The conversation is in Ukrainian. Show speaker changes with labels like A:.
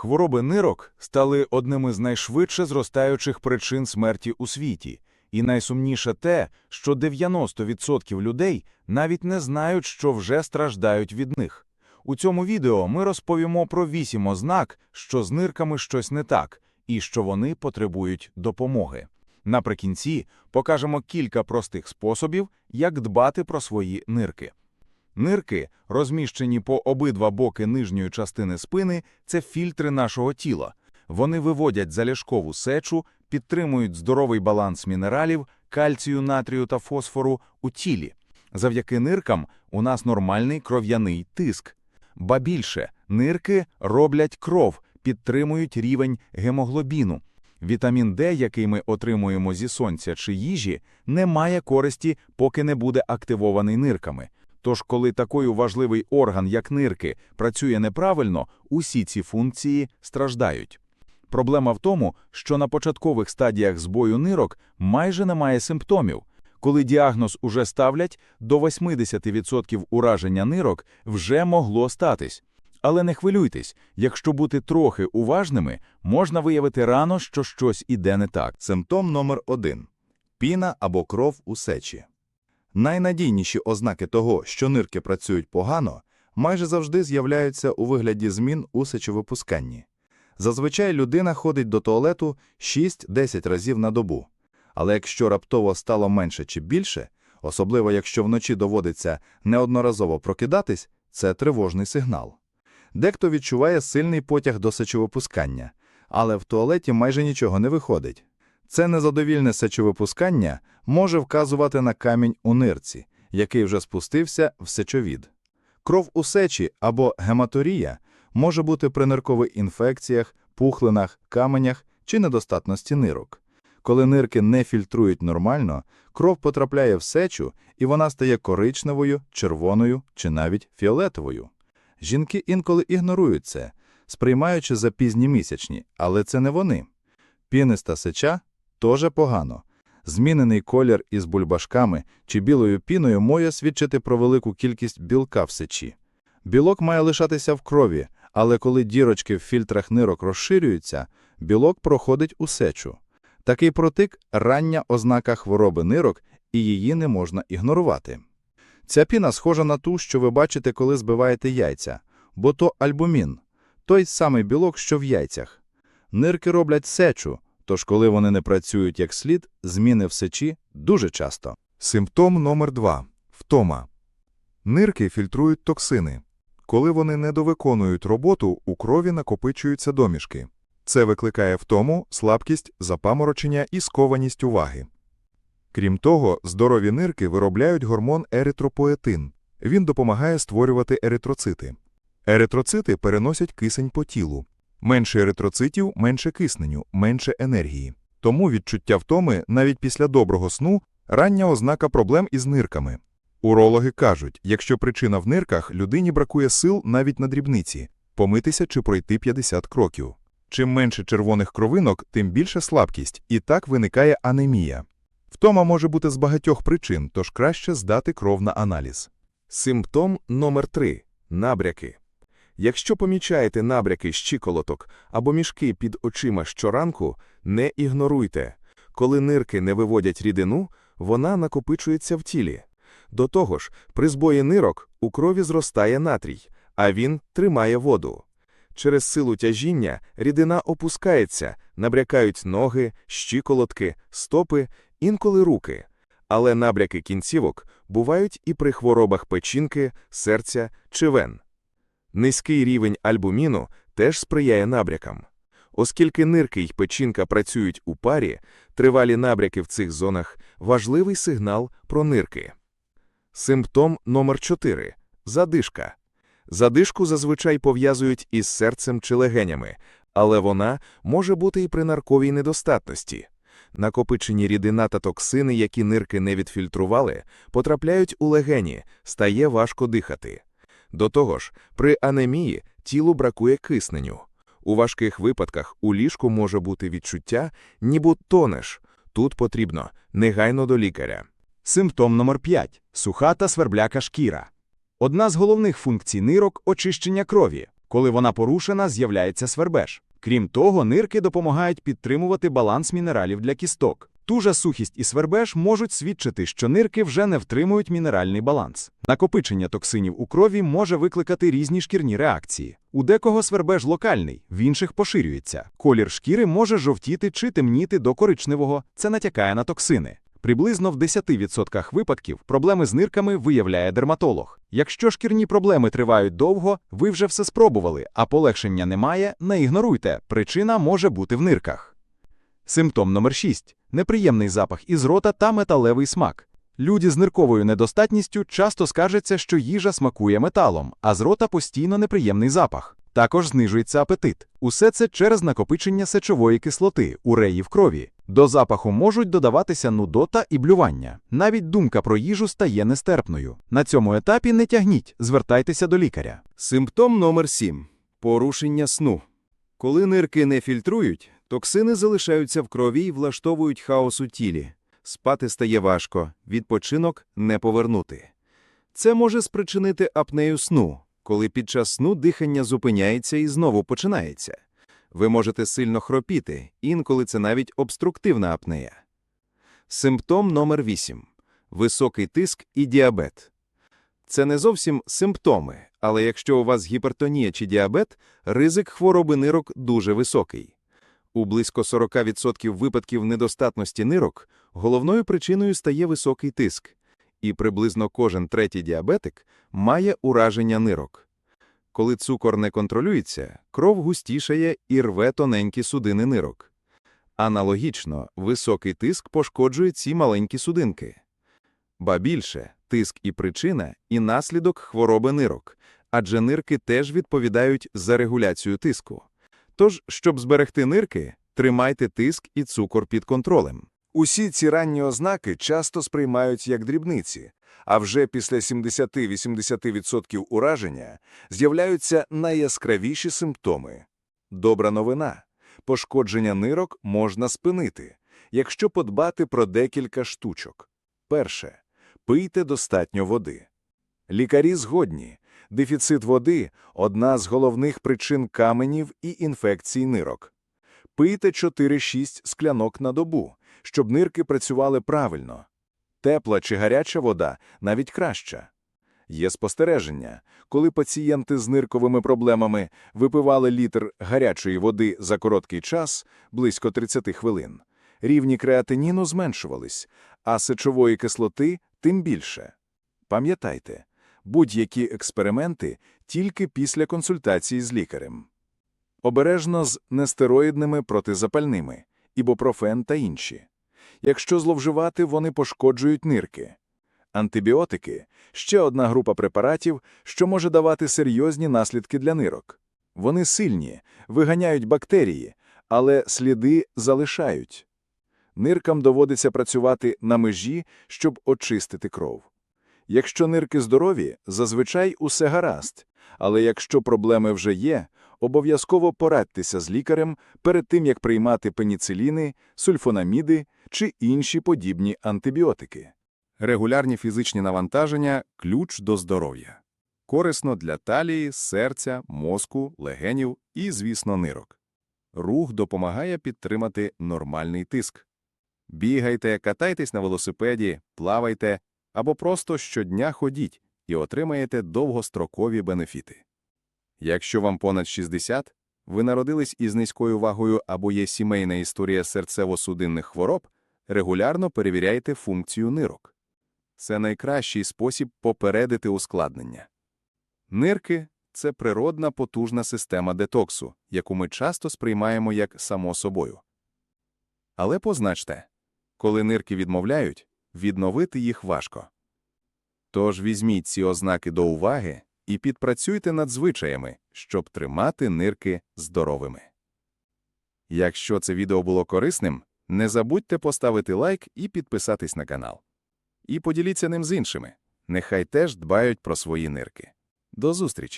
A: Хвороби нирок стали одним із найшвидше зростаючих причин смерті у світі. І найсумніше те, що 90% людей навіть не знають, що вже страждають від них. У цьому відео ми розповімо про 8 ознак, що з нирками щось не так, і що вони потребують допомоги. Наприкінці покажемо кілька простих способів, як дбати про свої нирки. Нирки, розміщені по обидва боки нижньої частини спини, це фільтри нашого тіла. Вони виводять залишкову сечу, підтримують здоровий баланс мінералів, кальцію, натрію та фосфору у тілі. Завдяки ниркам у нас нормальний кров'яний тиск. Ба більше, нирки роблять кров, підтримують рівень гемоглобіну. Вітамін Д, який ми отримуємо зі сонця чи їжі, не має користі, поки не буде активований нирками. Тож, коли такий важливий орган, як нирки, працює неправильно, усі ці функції страждають. Проблема в тому, що на початкових стадіях збою нирок майже немає симптомів. Коли діагноз уже ставлять, до 80% ураження нирок вже могло статись. Але не хвилюйтесь, якщо бути трохи уважними, можна виявити рано, що щось іде не так.
B: Симптом номер 1 піна або кров у сечі. Найнадійніші ознаки того, що нирки працюють погано, майже завжди з'являються у вигляді змін у сечовипусканні. Зазвичай людина ходить до туалету 6-10 разів на добу. Але якщо раптово стало менше чи більше, особливо якщо вночі доводиться неодноразово прокидатись, це тривожний сигнал. Дехто відчуває сильний потяг до сечовипускання, але в туалеті майже нічого не виходить. Це незадовільне сечовипускання може вказувати на камінь у нирці, який вже спустився в сечовід. Кров у сечі або гематорія може бути при ниркових інфекціях, пухлинах, каменях чи недостатності нирок. Коли нирки не фільтрують нормально, кров потрапляє в сечу і вона стає коричневою, червоною чи навіть фіолетовою. Жінки інколи ігнорують це, сприймаючи за пізні місячні, але це не вони. Піниста сеча теж погано. Змінений колір із бульбашками чи білою піною може свідчити про велику кількість білка в сечі. Білок має лишатися в крові, але коли дірочки в фільтрах нирок розширюються, білок проходить у сечу. Такий протик – рання ознака хвороби нирок, і її не можна ігнорувати. Ця піна схожа на ту, що ви бачите, коли збиваєте яйця, бо то альбумін, той самий білок, що в яйцях. Нирки роблять сечу, тож коли вони не працюють як слід, зміни в сечі дуже часто.
C: Симптом номер 2 втома. Нирки фільтрують токсини. Коли вони недовиконують роботу, у крові накопичуються домішки. Це викликає втому, слабкість, запаморочення і скованість уваги. Крім того, здорові нирки виробляють гормон еритропоетин. Він допомагає створювати еритроцити. Еритроцити переносять кисень по тілу. Менше еритроцитів – менше кисненю, менше енергії. Тому відчуття втоми навіть після доброго сну – рання ознака проблем із нирками. Урологи кажуть, якщо причина в нирках, людині бракує сил навіть на дрібниці – помитися чи пройти 50 кроків. Чим менше червоних кровинок, тим більше слабкість, і так виникає анемія. Втома може бути з багатьох причин, тож краще здати кров на аналіз.
D: Симптом номер 3 набряки. Якщо помічаєте набряки щиколоток або мішки під очима щоранку, не ігноруйте. Коли нирки не виводять рідину, вона накопичується в тілі. До того ж, при збої нирок у крові зростає натрій, а він тримає воду. Через силу тяжіння рідина опускається, набрякають ноги, щиколотки, стопи, інколи руки. Але набряки кінцівок бувають і при хворобах печінки, серця чи вен. Низький рівень альбуміну теж сприяє набрякам. Оскільки нирки й печінка працюють у парі, тривалі набряки в цих зонах – важливий сигнал про нирки. Симптом номер 4 задишка. Задишку зазвичай пов'язують із серцем чи легенями, але вона може бути і при нарковій недостатності. Накопичені рідина та токсини, які нирки не відфільтрували, потрапляють у легені, стає важко дихати. До того ж, при анемії тілу бракує кисненю. У важких випадках у ліжку може бути відчуття, ніби тонеш. Тут потрібно негайно до лікаря.
E: Симптом номер 5 суха та свербляка шкіра. Одна з головних функцій нирок очищення крові.
A: Коли вона порушена, з'являється свербеж. Крім того, нирки допомагають підтримувати баланс мінералів для кісток. Тужа сухість і свербеж можуть свідчити, що нирки вже не втримують мінеральний баланс. Накопичення токсинів у крові може викликати різні шкірні реакції. У декого свербеж локальний, в інших поширюється. Колір шкіри може жовтіти чи темніти до коричневого, це натякає на токсини. Приблизно в 10% випадків проблеми з нирками виявляє дерматолог. Якщо шкірні проблеми тривають довго, ви вже все спробували, а полегшення немає, не ігноруйте, причина може бути в нирках. Симптом номер 6. Неприємний запах із рота та металевий смак. Люди з нирковою недостатністю часто скаржаться, що їжа смакує металом, а з рота постійно неприємний запах. Також знижується апетит. Усе це через накопичення сечової кислоти, уреї в крові. До запаху можуть додаватися нудота і блювання. Навіть думка про їжу стає нестерпною. На цьому етапі не тягніть, звертайтеся до лікаря.
E: Симптом номер 7. Порушення сну. Коли нирки не фільтрують, токсини залишаються в крові і влаштовують хаос у тілі. Спати стає важко, відпочинок не повернути. Це може спричинити апнею сну, коли під час сну дихання зупиняється і знову починається. Ви можете сильно хропіти, інколи це навіть обструктивна апнея. Симптом номер 8. Високий тиск і діабет. Це не зовсім симптоми, але якщо у вас гіпертонія чи діабет, ризик хвороби нирок дуже високий. У близько 40% випадків недостатності нирок головною причиною стає високий тиск, і приблизно кожен третій діабетик має ураження нирок. Коли цукор не контролюється, кров густішає і рве тоненькі судини нирок. Аналогічно, високий тиск пошкоджує ці маленькі судинки. Ба більше, тиск і причина, і наслідок хвороби нирок, адже нирки теж відповідають за регуляцію тиску. Тож, щоб зберегти нирки, тримайте тиск і цукор під контролем.
F: Усі ці ранні ознаки часто сприймають як дрібниці, а вже після 70-80% ураження з'являються найяскравіші симптоми. Добра новина – пошкодження нирок можна спинити, якщо подбати про декілька штучок. Перше – пийте достатньо води. Лікарі згодні, дефіцит води – одна з головних причин каменів і інфекцій нирок. Пийте 4-6 склянок на добу, щоб нирки працювали правильно. Тепла чи гаряча вода навіть краща. Є спостереження, коли пацієнти з нирковими проблемами випивали літр гарячої води за короткий час, близько 30 хвилин, рівні креатиніну зменшувались, а сечової кислоти тим більше. Пам'ятайте, будь-які експерименти тільки після консультації з лікарем. Обережно з нестероїдними протизапальними, ібупрофен та інші. Якщо зловживати, вони пошкоджують нирки. Антибіотики – ще одна група препаратів, що може давати серйозні наслідки для нирок. Вони сильні, виганяють бактерії, але сліди залишають. Ниркам доводиться працювати на межі, щоб очистити кров. Якщо нирки здорові, зазвичай усе гаразд, але якщо проблеми вже є, обов'язково порадьтеся з лікарем перед тим, як приймати пеніциліни, сульфонаміди чи інші подібні антибіотики.
E: Регулярні фізичні навантаження – ключ до здоров'я. Корисно для талії, серця, мозку, легенів і, звісно, нирок. Рух допомагає підтримати нормальний тиск. Бігайте, катайтесь на велосипеді, плавайте або просто щодня ходіть і отримаєте довгострокові бенефіти. Якщо вам понад 60, ви народились із низькою вагою або є сімейна історія серцево-судинних хвороб, регулярно перевіряйте функцію нирок. Це найкращий спосіб попередити ускладнення. Нирки – це природна потужна система детоксу, яку ми часто сприймаємо як само собою. Але позначте, коли нирки відмовляють, відновити їх важко. Тож візьміть ці ознаки до уваги і підпрацюйте над звичаями, щоб тримати нирки здоровими. Якщо це відео було корисним, не забудьте поставити лайк і підписатись на канал. І поділіться ним з іншими. Нехай теж дбають про свої нирки. До зустрічі!